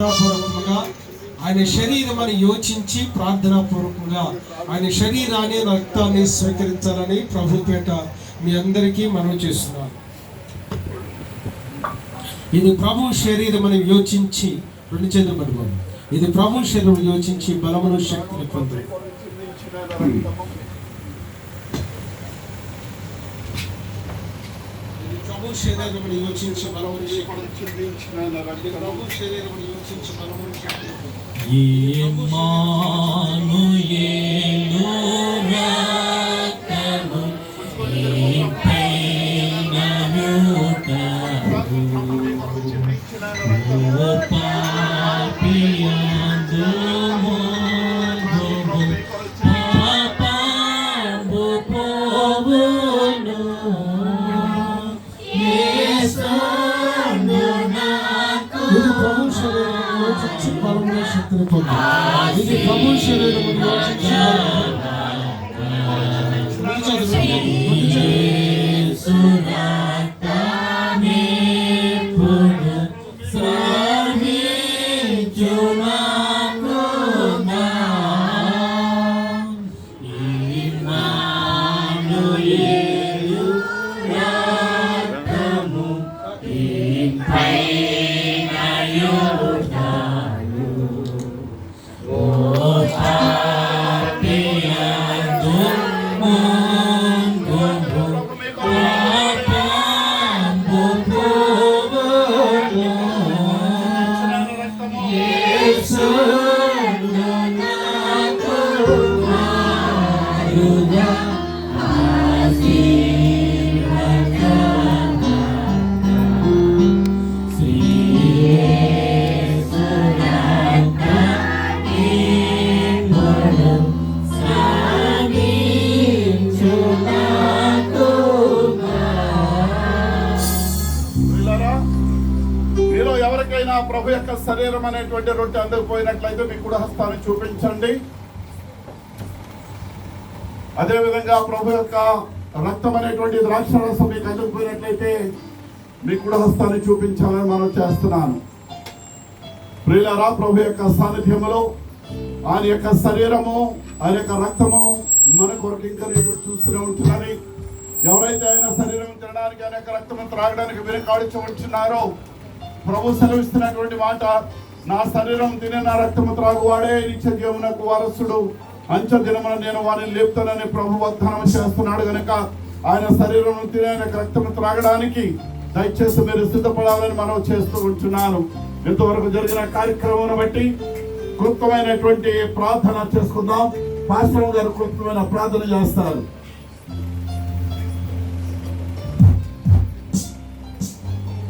పూర్వకంగా ఆయన శరీరం అని యోచించి ప్రార్థనాపూర్వకంగా ఆయన శరీరాన్ని రక్తాన్ని స్వీకరించాలని ప్రభుపేట మీ అందరికీ మనం చేస్తున్నాను. ఇది ప్రభు శరీరం అని యోచించి రెండు చేతులు పట్టుకోండి ఇది ప్రభు శరీరం యోచించి బలమును శక్తిని పొందు ప్రభు శరీరం అని యోచించి ఇది ప్రభు శరీరం అని యోచించి ఇంపైనయుటకు ఓ బలమును శక్తిని పొందు ఇది ప్రభు శరీరం యోచించి రెండు చేతులు పట్టుకోండి. రెండు చేతులు. పిల్లరా మీలో ఎవరికైనా ప్రభు యొక్క శరీరం అనేటువంటి రొట్టె అందకపోయినట్లయితే మీ కూడా హస్తాన్ని చూపించండి. అదేవిధంగా ప్రభు యొక్క రక్తం అనేటువంటి ద్రాక్ష రసం మీకు అందకపోయినట్లయితే మీ కూడా హస్తాన్ని చూపించాలని మనం చేస్తున్నాను. ప్రియులరా ప్రభు యొక్క సాన్నిధ్యంలో ఆయన యొక్క శరీరము ఆయన యొక్క రక్తము మన కొరకు ఇంకా ఎదురు చూస్తూనే ఉంటుందని ఎవరైతే ఆయన శరీరం తినడానికి ఆయన యొక్క రక్తము త్రాగడానికి వెనుకాడుచు ఉంటున్నారో ప్రభు సెలవిస్తున్నటువంటి మాట నా శరీరం తినే నా రక్తము త్రాగువాడే నిత్య జీవనకు వారసుడు. అంచె దినమున నేను వారిని లేపుతానని ప్రభు వాగ్దానం చేస్తున్నాడు గనుక ఆయన శరీరం తినే ఆయన రక్తము త్రాగడానికి దయచేసి మీరు సిద్ధపడాలని మనం చేస్తూ ఉంటున్నాను ఇంతవరకు జరిగిన కార్యక్రమం బట్టి క్లుప్తమైనటువంటి ప్రార్థన చేసుకుందాం. పాశ్రమ గారు క్లుప్తమైన ప్రార్థన చేస్తారు.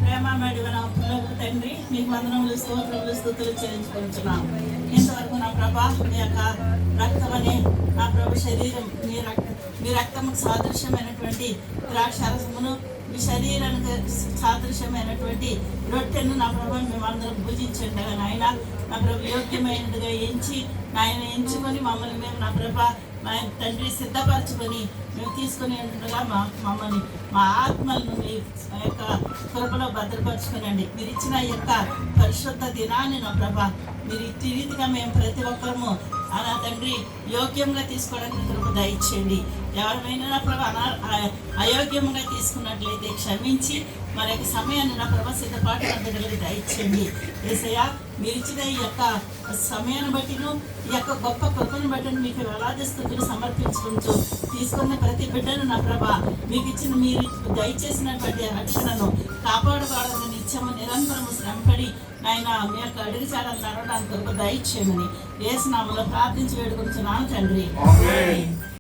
ప్రేమ తండ్రి మీకు వందనములు స్తోత్రములు స్థుతులు చెల్లించుకుంటున్నాం ఇంతవరకు నా ప్రభా మీ యొక్క రక్తమని నా ప్రభు శరీరం మీ రక్తం మీ రక్తముకు సాదృశ్యమైనటువంటి ద్రాక్షారసమును మీ శరీరానికి సాదృశ్యమైనటువంటి రొట్టెను నా ప్రభు మేమందరం భుజించండి నాయన. నా ప్రభు యోగ్యమైనదిగా ఎంచి నాయన ఎంచుకొని మమ్మల్ని మేము నా ప్రభ మా తండ్రి సిద్ధపరచుకొని మేము తీసుకుని ఉండగా మా మమ్మల్ని మా ఆత్మలను మీ యొక్క కృపలో భద్రపరచుకునండి. మీరు ఇచ్చిన యొక్క పరిశుద్ధ దినాన్ని నా ప్రభ మీరు తిరిగిగా రీతిగా మేము ప్రతి ఒక్కరము నా తండ్రి యోగ్యంగా తీసుకోవడానికి కృప దయచేయండి. ఎవరినైనా నా ప్రభ అనా అయోగ్యంగా తీసుకున్నట్లయితే క్షమించి మరి యొక్క సమయాన్ని నా ప్రభ సిద్ధపాటు అందరికీ బిడ్డలకు దయచేయండి. ఏసయ్య మీరు ఇచ్చిన ఈ యొక్క సమయాన్ని బట్టిను ఈ యొక్క గొప్ప కృపను బట్టి మీకు వేలాది స్థుతులు సమర్పించుకుంటూ తీసుకున్న ప్రతి బిడ్డను నా ప్రభ మీకు ఇచ్చిన మీరు దయచేసినటువంటి రక్షణను కాపాడుకోవడానికి నిత్యము నిరంతరము శ్రమపడి ఆయన మీ యొక్క అడుగు చాలా నడవడానికి కృప దయచేయమని వేసినాములో ప్రార్థించి వేడుకుంటున్నాను తండ్రి.